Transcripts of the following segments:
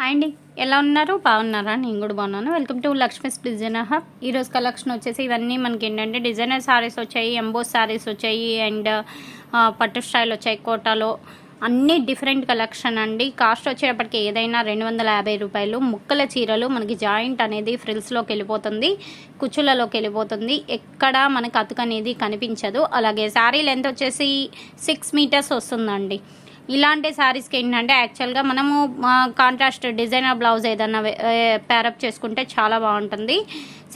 Hi అండి. ఎలా ఉన్నారు? బాగున్నారా? నేను కూడా బాగున్నాను. Welcome to Lakshmi's designer hub ఈరోజు కలెక్షన్ వచ్చేసి ఇవన్నీ మనకి ఏంటంటే డిజైనర్ శారీస్ వచ్చాయి ఎంబోస్ శారీస్ వచ్చాయి అండ్ పట్టు స్టైల్ వచ్చాయి కోటాలో అన్ని డిఫరెంట్ కలెక్షన్ అండి. కాస్ట్ వచ్చేటప్పటికి ఏదైనా రెండు వందల యాభై రూపాయలు. ముక్కల చీరలు మనకి జాయింట్ అనేది ఫ్రిల్స్లోకి వెళ్ళిపోతుంది కుచ్చులలోకి వెళ్ళిపోతుంది. ఎక్కడ మనకు అతుకు అనేది కనిపించదు. అలాగే శారీ లెంత్ వచ్చేసి సిక్స్ మీటర్స్ వస్తుందండి. ఇలాంటి శారీస్కి ఏంటంటే యాక్చువల్గా మనము కాంట్రాస్ట్ డిజైనర్ బ్లౌజ్ ఏదన్నా ప్యారప్ చేసుకుంటే చాలా బాగుంటుంది.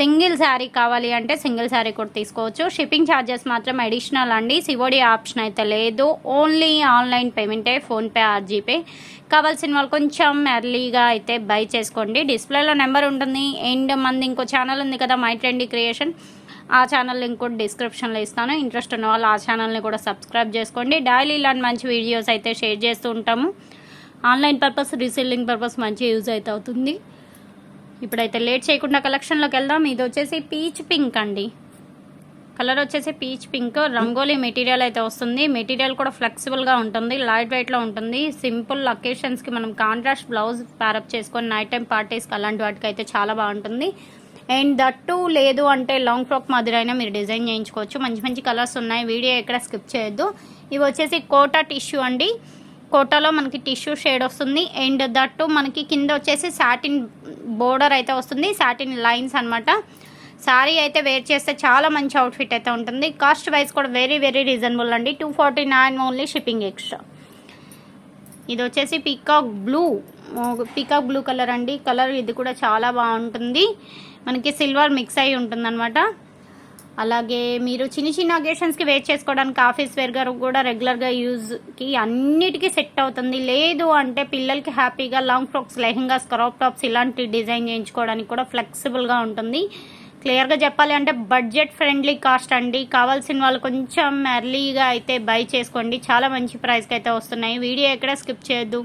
సింగిల్ శారీ కావాలి అంటే సింగిల్ శారీ కూడా తీసుకోవచ్చు. షిప్పింగ్ ఛార్జెస్ మాత్రం అడిషనల్ అండి. సివోడి ఆప్షన్ అయితే లేదు. ఓన్లీ ఆన్లైన్ పేమెంటే ఫోన్పే ఆర్ జీపే కావాల్సిన వాళ్ళు కొంచెం ఎర్లీగా అయితే బై చేసుకోండి. డిస్ప్లేలో నెంబర్ ఉంటుంది. అండ్ మంది ఇంకో ఛానల్ ఉంది కదా మై ట్రెండీ క్రియేషన్ ఆ ఛానల్ లింక్ కూడా డిస్క్రిప్షన్లో ఇస్తాను. ఇంట్రెస్ట్ ఉన్న వాళ్ళు ఆ ఛానల్ని కూడా సబ్స్క్రైబ్ చేసుకోండి. డైలీ ఇలాంటి మంచి వీడియోస్ అయితే షేర్ చేస్తూ ఉంటాము. ఆన్లైన్ పర్పస్ రీసెల్లింగ్ పర్పస్ మంచి యూజ్ అయితే అవుతుంది. ఇప్పుడైతే లేట్ చేయకుండా కలెక్షన్లోకి వెళ్దాం. ఇది వచ్చేసి పీచ్ పింక్ అండి. కలర్ వచ్చేసి పీచ్ పింక్ రంగోలీ మెటీరియల్ అయితే వస్తుంది. మెటీరియల్ కూడా ఫ్లెక్సిబుల్గా ఉంటుంది. లైట్ వెయిట్లో ఉంటుంది. సింపుల్ లొకేషన్స్కి మనం కాంట్రాస్ట్ బ్లౌజ్ ప్యారప్ చేసుకొని నైట్ టైం పార్టీస్కి అలాంటి వాటికి అయితే చాలా బాగుంటుంది. అండ్ దట్టు లేదు అంటే లాంగ్ ఫ్రాక్ మాదిరైనా మీరు డిజైన్ చేయించుకోవచ్చు. మంచి మంచి కలర్స్ ఉన్నాయి. వీడియో ఎక్కడ స్కిప్ చేయొద్దు. ఇవి వచ్చేసి కోటా టిష్యూ అండి. కోటాలో మనకి టిష్యూ షేడ్ వస్తుంది. అండ్ దట్టు మనకి కింద వచ్చేసి సాటిన్ బోర్డర్ అయితే వస్తుంది. సాటిన్ లైన్స్ అనమాట శారీ అయితే వేర్ చేస్తే చాలా మంచి అవుట్ఫిట్ అయితే ఉంటుంది. కాస్ట్ వైజ్ కూడా వెరీ వెరీ రీజనబుల్ అండి. Two forty nine only shipping extra. ఇది వచ్చేసి peacock blue. Peacock blue colour అండి. కలర్ ఇది కూడా చాలా బాగుంటుంది. మనకి సిల్వర్ మిక్స్ అయి ఉంటుందన్నమాట. అలాగే మీరు చిన్న చిన్న అకేషన్స్కి వేట్ చేసుకోవడానికి ఆఫీస్ వేర్గా కూడా రెగ్యులర్గా యూజ్కి అన్నిటికీ సెట్ అవుతుంది. లేదు అంటే పిల్లలకి హ్యాపీగా long frocks lehengas crop tops ఇలాంటి డిజైన్ చేయించుకోవడానికి కూడా ఫ్లెక్సిబుల్గా ఉంటుంది. క్లియర్గా చెప్పాలి అంటే బడ్జెట్ ఫ్రెండ్లీ కాస్ట్ అండి. కావాల్సిన వాళ్ళు కొంచెం ఎర్లీగా అయితే బై చేసుకోండి. చాలా మంచి ప్రైస్కి అయితే వస్తున్నాయి. వీడియో ఎక్కడ స్కిప్ చేయొద్దు.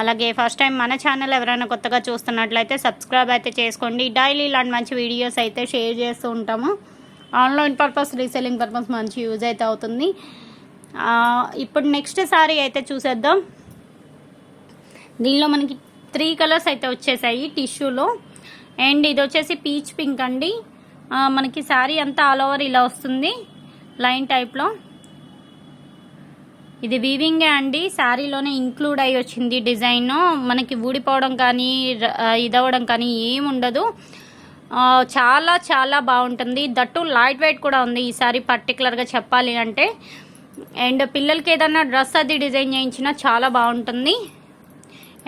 అలాగే ఫస్ట్ టైం మన ఛానల్ ఎవరైనా కొత్తగా చూస్తున్నట్లయితే సబ్స్క్రైబ్ అయితే చేసుకోండి. డైలీ ఇలాంటి మంచి వీడియోస్ అయితే షేర్ చేస్తూ ఉంటాము. ఆన్లైన్ పర్పస్ రీసెల్లింగ్ పర్పస్ మంచి యూజ్ అయితే అవుతుంది. ఇప్పుడు నెక్స్ట్ సారీ అయితే చూసేద్దాం. దీనిలో మనకి త్రీ కలర్స్ అయితే వచ్చేసాయి టిష్యూలో అండ్ ఇది వచ్చేసి పీచ్ పింక్ అండి. మనకి శారీ అంతా ఆల్ ఓవర్ ఇలా వస్తుంది. లైన్ టైప్లో ఇది వీవింగే అండి. శారీలోనే ఇంక్లూడ్ అయ్యి వచ్చింది డిజైన్ మనకి ఊడిపోవడం కానీ ఇదవడం కానీ ఏముండదు చాలా చాలా బాగుంటుంది. దట్టు లైట్ వెయిట్ కూడా ఉంది ఈ సారీ పర్టికులర్గా చెప్పాలి అంటే. అండ్ పిల్లలకి ఏదైనా డ్రెస్ అది డిజైన్ చేయించినా చాలా బాగుంటుంది.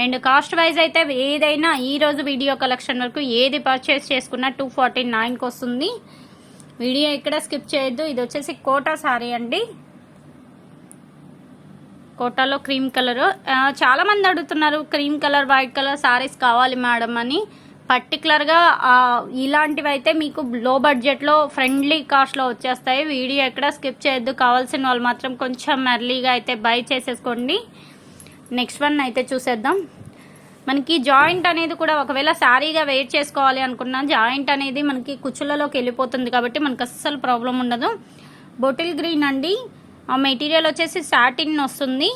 అండ్ కాస్ట్ వైజ్ అయితే ఏదైనా ఈరోజు వీడియో కలెక్షన్ వరకు ఏది పర్చేస్ చేసుకున్నా టూ ఫార్టీ నైన్కి వస్తుంది. వీడియో ఇక్కడ స్కిప్ చేయొద్దు. ఇది వచ్చేసి కోటా శారీ అండి. కోటాలో క్రీమ్ కలర్. చాలా మంది అడుగుతున్నారు cream colour white colour saris కావాలి మేడం అని. పర్టికులర్గా ఇలాంటివి అయితే మీకు లో బడ్జెట్లో ఫ్రెండ్లీ కాస్ట్లో వచ్చేస్తాయి. వీడియో ఎక్కడ స్కిప్ చేయొద్దు. కావాల్సిన వాళ్ళు మాత్రం కొంచెం ఎర్లీగా అయితే బై చేసేసుకోండి. నెక్స్ట్ వన్ అయితే చూసేద్దాం. మనకి జాయింట్ అనేది కూడా ఒకవేళ శారీగా వెయిట్ చేసుకోవాలి అనుకున్నా జాయింట్ అనేది మనకి కుచ్చులలోకి వెళ్ళిపోతుంది కాబట్టి మనకు అస్సలు ప్రాబ్లం ఉండదు. బొటిల్ గ్రీన్ అండి. మెటీరియల్ వచ్చేసి సాటిన్ వస్తుంది.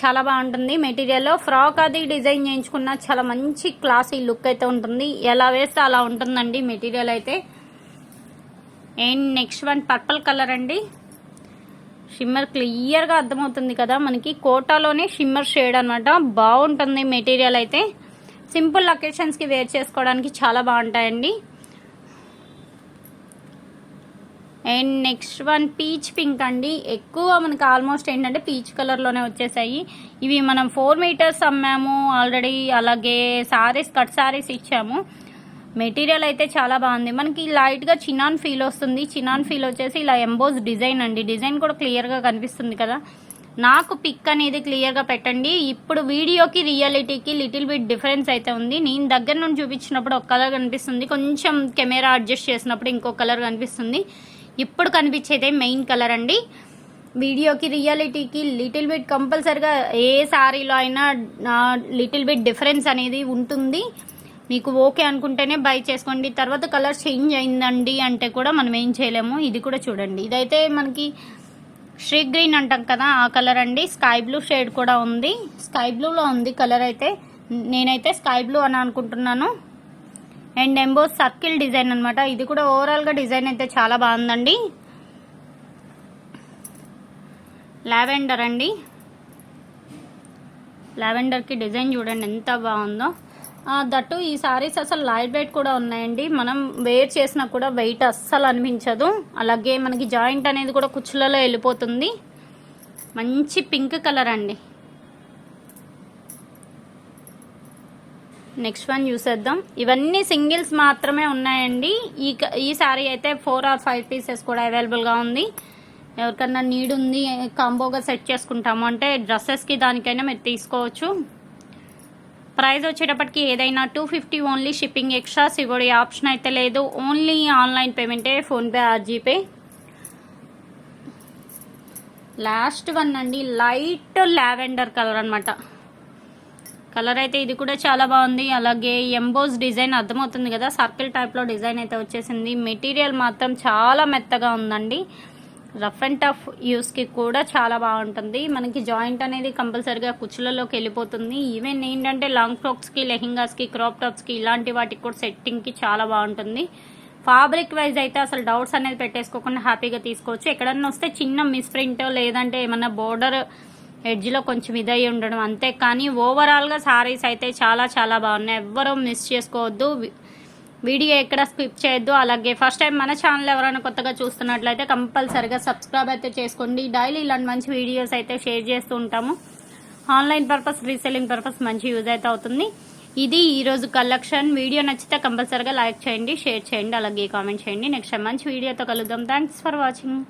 చాలా బాగుంటుంది. మెటీరియల్లో ఫ్రాక్ అది డిజైన్ చేయించుకున్న చాలా మంచి క్లాసీ లుక్ అయితే ఉంటుంది. ఎలా వేస్తే అలా ఉంటుందండి మెటీరియల్ అయితే. And next one purple colour అండి. షిమ్మర్ క్లియర్గా అర్థమవుతుంది కదా మనకి. కోటాలోనే షిమ్మర్ షేడ్ అనమాట బాగుంటుంది మెటీరియల్ అయితే. సింపుల్ లొకేషన్స్కి వేర్ చేసుకోవడానికి చాలా బాగుంటాయండి. And next one peach pink అండి. ఎక్కువ మనకి ఆల్మోస్ట్ ఏంటంటే పీచ్ కలర్లోనే వచ్చేసాయి. ఇవి మనం ఫోర్ మీటర్స్ అమ్మాము. ఆల్రెడీ అలాగే సారీస్ కట్ సారీస్ ఇచ్చాము. మెటీరియల్ అయితే చాలా బాగుంది. మనకి లైట్గా చినాన్ ఫీల్ వస్తుంది. చినాన్ ఫీల్ వచ్చేసి ఇలా ఎంబోజ్ డిజైన్ అండి. డిజైన్ కూడా క్లియర్గా కనిపిస్తుంది కదా. నాకు పిక్ అనేది క్లియర్గా పెట్టండి. ఇప్పుడు వీడియోకి రియాలిటీకి లిటిల్ బిట్ డిఫరెన్స్ అయితే ఉంది. నేను దగ్గర నుండి చూపించినప్పుడు ఒక కలర్ కనిపిస్తుంది. కొంచెం కెమెరా అడ్జస్ట్ చేసినప్పుడు ఇంకో కలర్ కనిపిస్తుంది. ఇప్పుడు కనిపించేదే మెయిన్ కలర్ అండి. వీడియోకి రియాలిటీకి లిటిల్ బిట్ కంపల్సరిగా ఏ శారీలో అయినా లిటిల్ బిట్ డిఫరెన్స్ అనేది ఉంటుంది. మీకు ఓకే అనుకుంటేనే బై చేసుకోండి. తర్వాత కలర్ చేంజ్ అయిందండి అంటే కూడా మనం ఏం చేయలేము. ఇది కూడా చూడండి. ఇదైతే మనకి శ్రీ గ్రీన్ అంటాం కదా ఆ కలర్ అండి. స్కై బ్లూ షేడ్ కూడా ఉంది. స్కై బ్లూలో ఉంది కలర్ అయితే. నేనైతే స్కై బ్లూ అని అనుకుంటున్నాను. అండ్ ఎంబోస్ సర్కిల్ డిజైన్ అనమాట ఇది కూడా ఓవరాల్గా డిజైన్ అయితే చాలా బాగుందండి. లావెండర్ అండి. లావెండర్కి డిజైన్ చూడండి ఎంత బాగుందో. దట్టు ఈ సారీస్ అసలు లైట్ వెయిట్ కూడా ఉన్నాయండి. మనం వేర్ చేసినా కూడా వెయిట్ అస్సలు అనిపించదు. అలాగే మనకి జాయింట్ అనేది కూడా కుచ్చులలో వెళ్ళిపోతుంది. మంచి పింక్ కలర్ అండి. నెక్స్ట్ వన్ చూసేద్దాం. ఇవన్నీ సింగిల్స్ మాత్రమే ఉన్నాయండి. ఈ క- ఈ సారీ అయితే ఫోర్ ఆర్ ఫైవ్ పీసెస్ కూడా అవైలబుల్గా ఉంది. ఎవరికన్నా నీడ్ ఉంది కాంబోగా సెట్ చేసుకుంటాము. అంటే డ్రెస్సెస్కి దానికైనా మీరు తీసుకోవచ్చు. ప్రైస్ వచ్చేటప్పటికి ఏదైనా two fifty only shipping extra ఇవ్వడే option అయితే లేదు. Only online పేమెంటే PhonePe or GPay last one అండి లైట్ లావెండర్ కలర్ అనమాట కలర్ అయితే ఇది కూడా చాలా బాగుంది. అలాగే ఎంబోస్ డిజైన్ అర్థమవుతుంది కదా. సర్కిల్ టైప్లో డిజైన్ అయితే వచ్చేసింది. మెటీరియల్ మాత్రం చాలా మెత్తగా ఉందండి. రఫ్ అండ్ టఫ్ యూస్కి కూడా చాలా బాగుంటుంది. మనకి జాయింట్ అనేది కంపల్సరిగా కుచ్చులలోకి వెళ్ళిపోతుంది. ఈవెన్ ఏంటంటే లాంగ్ ఫ్రాక్స్కి లెహింగాస్కి క్రాప్ టాప్స్కి ఇలాంటి వాటికి కూడా సెట్టింగ్కి చాలా బాగుంటుంది. ఫాబ్రిక్ వైజ్ అయితే అసలు డౌట్స్ అనేది పెట్టేసుకోకుండా హ్యాపీగా తీసుకోవచ్చు. ఎక్కడన్నా వస్తే చిన్న మిస్ప్రింట్ లేదంటే ఏమన్నా బోర్డర్ ఎడ్జ్లో కొంచెం ఇదై ఉండడం అంతే. కానీ ఓవరాల్గా సారీస్ అయితే చాలా చాలా బాగున్నాయి. ఎవ్వరూ మిస్ చేసుకోవద్దు. వీడియో ఎక్కడ స్కిప్ చేయొద్దు. అలాగే ఫస్ట్ టైం మన ఛానల్ ఎవరైనా కొత్తగా చూస్తున్నట్లయితే కంపల్సరిగా సబ్స్క్రైబ్ అయితే చేసుకోండి. డైలీ ఇలాంటి మంచి వీడియోస్ అయితే షేర్ చేస్తూ ఉంటాము. ఆన్లైన్ పర్పస్ రీసెల్లింగ్ పర్పస్ మంచి యూజ్ అయితే అవుతుంది. ఇది ఈరోజు కలెక్షన్ వీడియో నచ్చితే కంపల్సరిగా లైక్ చేయండి షేర్ చేయండి అలాగే కామెంట్ చేయండి. నెక్స్ట్ టైం మంచి వీడియోతో కలుద్దాం. Thanks for watching